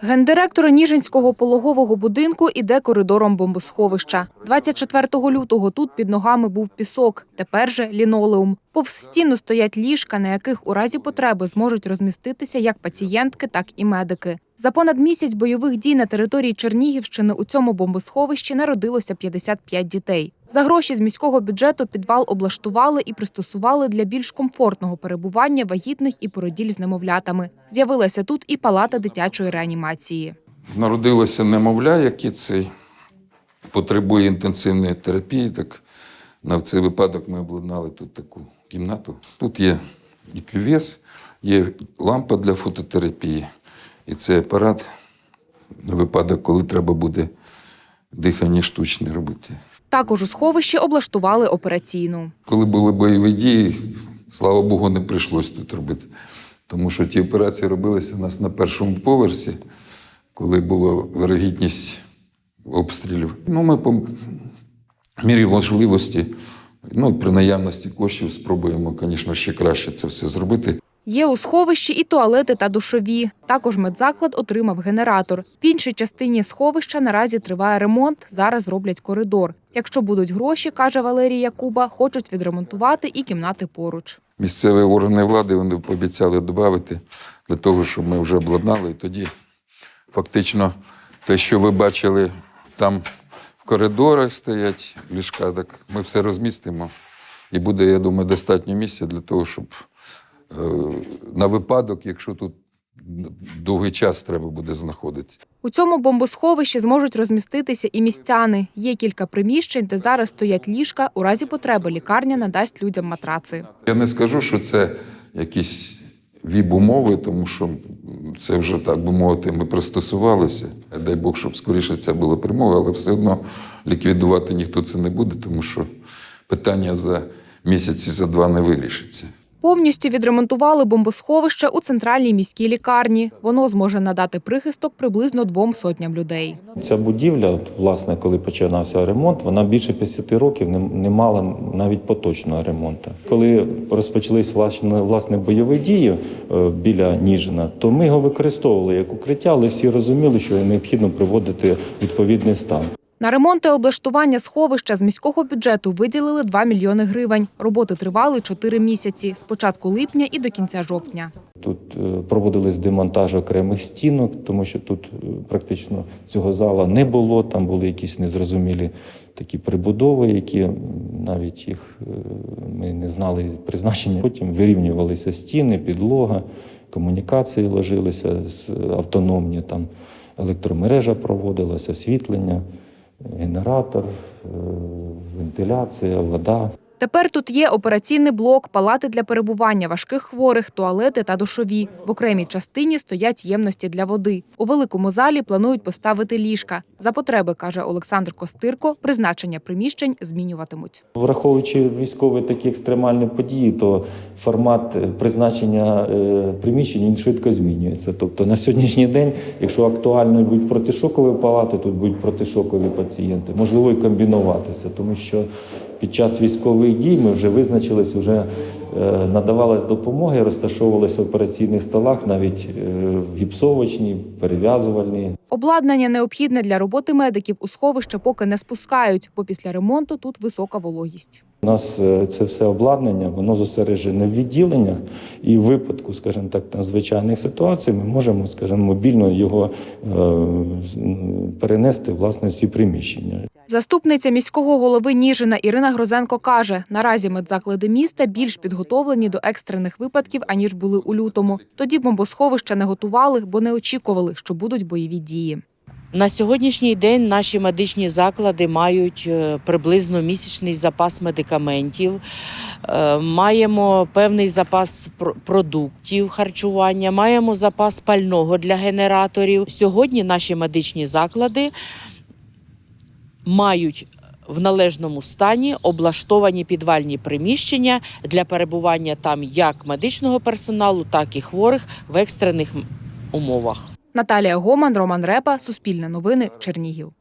Гендиректор Ніжинського пологового будинку іде коридором бомбосховища. 24 лютого тут під ногами був пісок, тепер же лінолеум. Повз стіну стоять ліжка, на яких у разі потреби зможуть розміститися як пацієнтки, так і медики. За понад місяць бойових дій на території Чернігівщини у цьому бомбосховищі народилося 55 дітей. За гроші з міського бюджету підвал облаштували і пристосували для більш комфортного перебування вагітних і породіль з немовлятами. З'явилася тут і палата дитячої реанімації. Народилося немовля, яке цей потребує інтенсивної терапії. Так на цей випадок ми обладнали тут таку кімнату. Тут є і кювес, є лампа для фототерапії. І цей апарат на випадок, коли треба буде дихання штучне робити. Також у сховищі облаштували операційну. Коли були бойові дії, слава Богу, не прийшлось тут робити. Тому що ті операції робилися у нас на першому поверсі, коли була вирогідність обстрілів. Ну, ми по мірі можливості, ну, при наявності коштів спробуємо, звісно, ще краще це все зробити. Є у сховищі і туалети та душові. Також медзаклад отримав генератор. В іншій частині сховища наразі триває ремонт. Зараз роблять коридор. Якщо будуть гроші, каже Валерій Якуба, хочуть відремонтувати і кімнати поруч. Місцеві органи влади вони пообіцяли додати для того, щоб ми вже обладнали. І тоді фактично те, що ви бачили там в коридорах стоять ліжка, так ми все розмістимо. І буде, я думаю, достатньо місця для того, щоб на випадок, якщо тут довгий час треба буде знаходитися. У цьому бомбосховищі зможуть розміститися і містяни. Є кілька приміщень, де зараз стоять ліжка. У разі потреби лікарня надасть людям матраци. Я не скажу, що це якісь віп-умови, тому що це вже, так би мовити, ми пристосувалися. Дай Бог, щоб скоріше це була перемога, але все одно ліквідувати ніхто це не буде, тому що питання за місяці, за два не вирішиться. Повністю відремонтували бомбосховище у центральній міській лікарні. Воно зможе надати прихисток приблизно двом сотням людей. Ця будівля, власне, коли починався ремонт, вона більше 50 років не, мала навіть поточного ремонту. Коли розпочались власне, власне бойові дії е, біля Ніжина, то ми його використовували як укриття, але всі розуміли, що необхідно приводити відповідний стан. На ремонт та облаштування сховища з міського бюджету виділили 2 мільйони гривень. Роботи тривали 4 місяці з початку липня і до кінця жовтня. Тут е, проводились демонтаж окремих стінок, тому що тут е, практично цього зала не було. Там були якісь незрозумілі такі прибудови, які навіть їх е, ми не знали призначення. Потім вирівнювалися стіни, підлога, комунікації ложилися автономні. Там електромережа проводилася, освітлення, генератор, е, вентиляція, вода. Тепер тут є операційний блок, палати для перебування важких хворих, туалети та душові. В окремій частині стоять ємності для води. У великому залі планують поставити ліжка. За потреби, каже Олександр Костирко, призначення приміщень змінюватимуть. Враховуючи військові такі екстремальні події, то формат е, призначення е, приміщень він швидко змінюється. Тобто на сьогоднішній день, якщо актуально будуть протишокові палати, тут будуть протишокові пацієнти, можливо і комбінуватися, тому що під час військових дій ми вже визначились, вже е, надавалась допомога, і розташовувалися в операційних столах, навіть е, гіпсовочні, перев'язувальні. Обладнання необхідне для роботи медиків у сховище поки не спускають, бо після ремонту тут висока вологість. У нас е, це все обладнання, воно зосереджене в відділеннях, і в випадку, скажімо так, надзвичайних ситуацій ми можемо, скажімо, мобільно його е, перенести власне в ці приміщення. Заступниця міського голови Ніжина Ірина Грозенко каже, наразі медзаклади міста більш підготовлені до екстрених випадків, аніж були у лютому. Тоді бомбосховища не готували, бо не очікували, що будуть бойові дії. На сьогоднішній день наші медичні заклади мають е, приблизно місячний запас медикаментів, е, маємо певний запас продуктів харчування, маємо запас пального для генераторів. Сьогодні наші медичні заклади мають в належному стані облаштовані підвальні приміщення для перебування там як медичного персоналу, так і хворих в екстрених умовах. Наталія Гоман, Роман Репа, Суспільне новини, Чернігів.